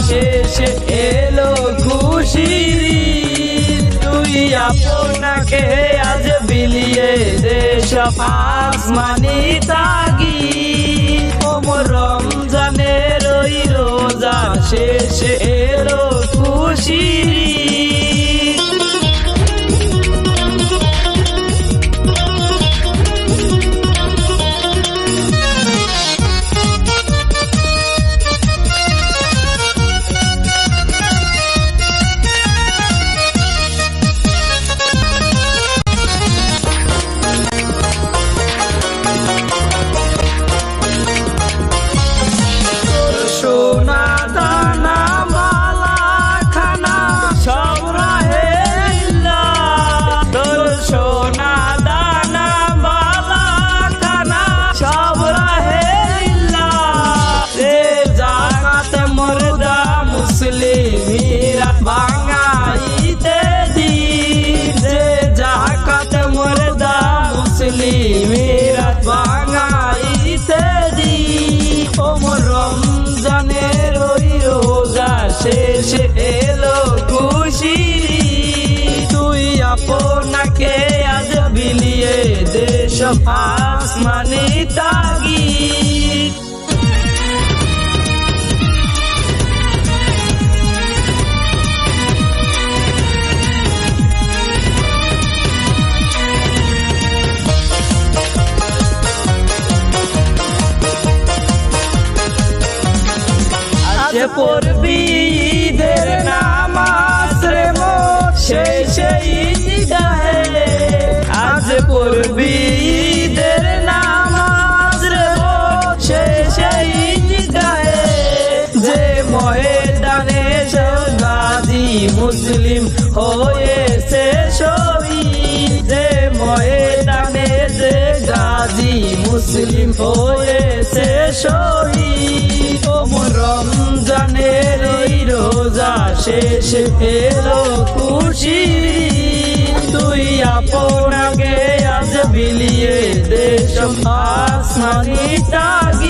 শেষে এলো খুশি তুই আপনাকে আজ বিলিয়ে দেশ আসমানি তার শেষে এলো খুশি। তুই আপনাকে আজ বিলিয়ে দেশ আসমানি তাগি পড়বি ঈদের নামাজ রে শেষে ঈদগাহে। আজ পড়বি ঈদের নামাজ রে শেষে ঈদগাহে। যে ময়দানে গাজী মুসলিম হয়েছে শহীদ মুসলিম হয়েছে ওমর রমজানের ওই রোজা শেষ এলো খুশি। তুই আপনাকে আজ বিলিয়ে দেশ আসমানি তাগি।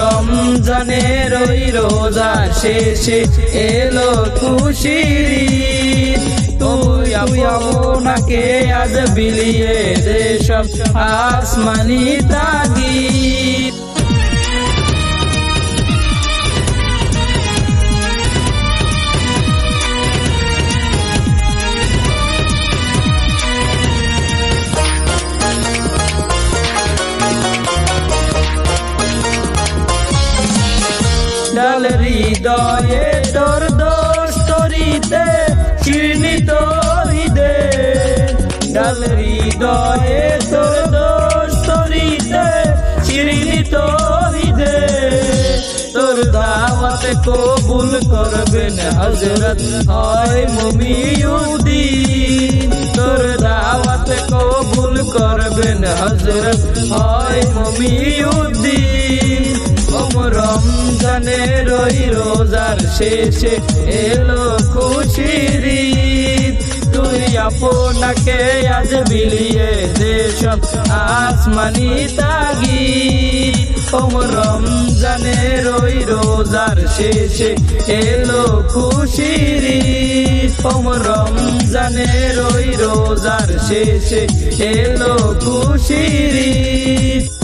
রমজানের ওই রোজা শেষে এলো ঈদ। তুই আজ বিলিয়ে দেশ আসমানি তাগিদ হৃদয়ে তোর দোষ তরিতে চিহ্নিত হৃদে। ডাল হৃদয়ে তোর দোষ তরিতে চিহ্নিত হৃদে। তোর দাওয়াতে কবুল করবেন হজরত হয় মমিউদ্দিন তোর দাওয়াতে কবুল করবেন হজরত হয় মমিউদ্দিন রমজানের ওই রোজার শেষে এলো খুশির তুই আপনাকে আজ বিলিয়ে দেশব আসমানি তাগি ওম রমজানের ওই রোজার শেষে এলো ঈদ। ওম রমজানের ওই রোজার শেষে এলো ঈদ।